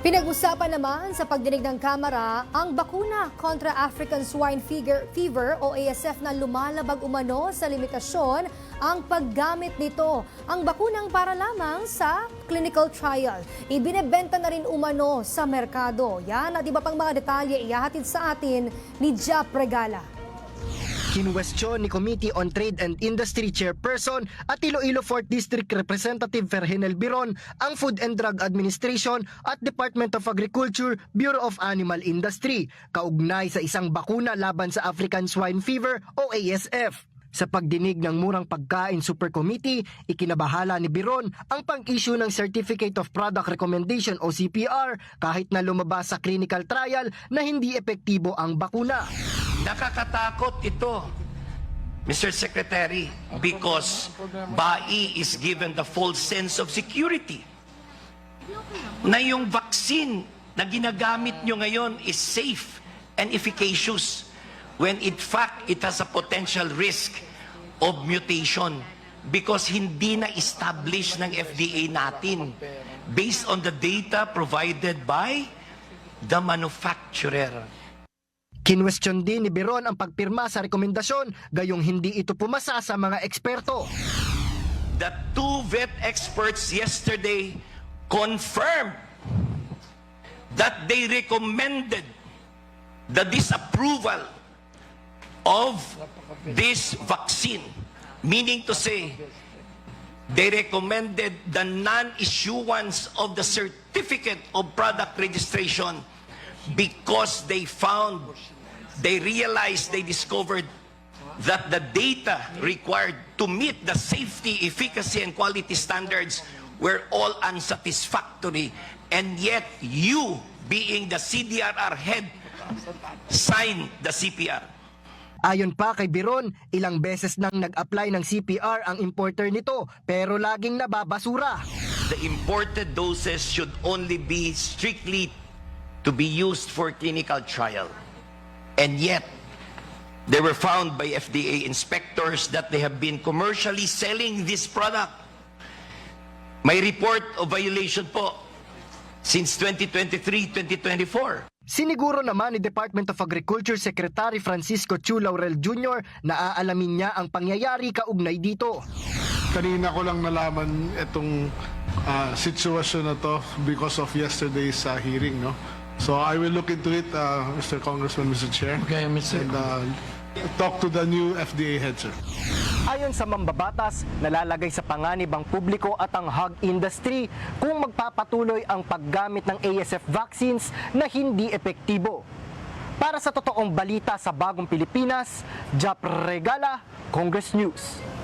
Pinag-usapan naman sa pagdinig ng Kamara ang bakuna kontra African Swine Fever, o ASF na lumalabag umano sa limitasyon ang paggamit nito. Ang bakunang para lamang sa clinical trial. Ibinebenta na rin umano sa merkado. Yan at iba pang mga detalye ihahatid sa atin ni Jap Regala. Kinwestiyon ni Committee on Trade and Industry Chairperson at Iloilo 4th District Representative Ferhenel Biron ang Food and Drug Administration at Department of Agriculture Bureau of Animal Industry kaugnay sa isang bakuna laban sa African Swine Fever o ASF. Sa pagdinig ng Murang Pagkain Super Committee, ikinabahala ni Biron ang pang-issue ng Certificate of Product Recommendation o CPR kahit na lumabas sa clinical trial na hindi epektibo ang bakuna. Nakakatakot ito, Mr. Secretary, because BAI is given the false sense of security. Na yung vaccine na ginagamit nyo ngayon is safe and efficacious when in fact it has a potential risk of mutation because hindi na establish ng FDA natin based on the data provided by the manufacturer. Kinwestiyon din ni Biron ang pagpirma sa rekomendasyon gayong hindi ito pumasa sa mga eksperto. The two vet experts yesterday confirmed that they recommended the disapproval of this vaccine. Meaning to say, they recommended the non-issuance of the certificate of product registration because they found, they realized, they discovered that the data required to meet the safety, efficacy, and quality standards were all unsatisfactory. And yet, you, being the CDRR head, signed the CPR. Ayon pa kay Biron, ilang beses nang nag-apply ng CPR ang importer nito pero laging nababasura. The imported doses should only be strictly to be used for clinical trial. And yet, they were found by FDA inspectors that they have been commercially selling this product. May report of violation po since 2023-2024. Siniguro naman ni Department of Agriculture Secretary Francisco Chu Laurel Jr. na aalamin niya ang pangyayari kaugnay dito. Kanina ko lang nalaman itong ah, sitwasyon na to because of yesterday's ah, hearing, no? So I will look into it, uh, Mr. Congressman, Mr. Chair. Okay, Mr. And uh, talk to the new FDA head, sir. Ayon sa mambabatas, nalalagay sa panganib ang publiko at ang hog industry kung magpapatuloy ang paggamit ng ASF vaccines na hindi epektibo. Para sa totoong balita sa Bagong Pilipinas, Jap Regala, Congress News.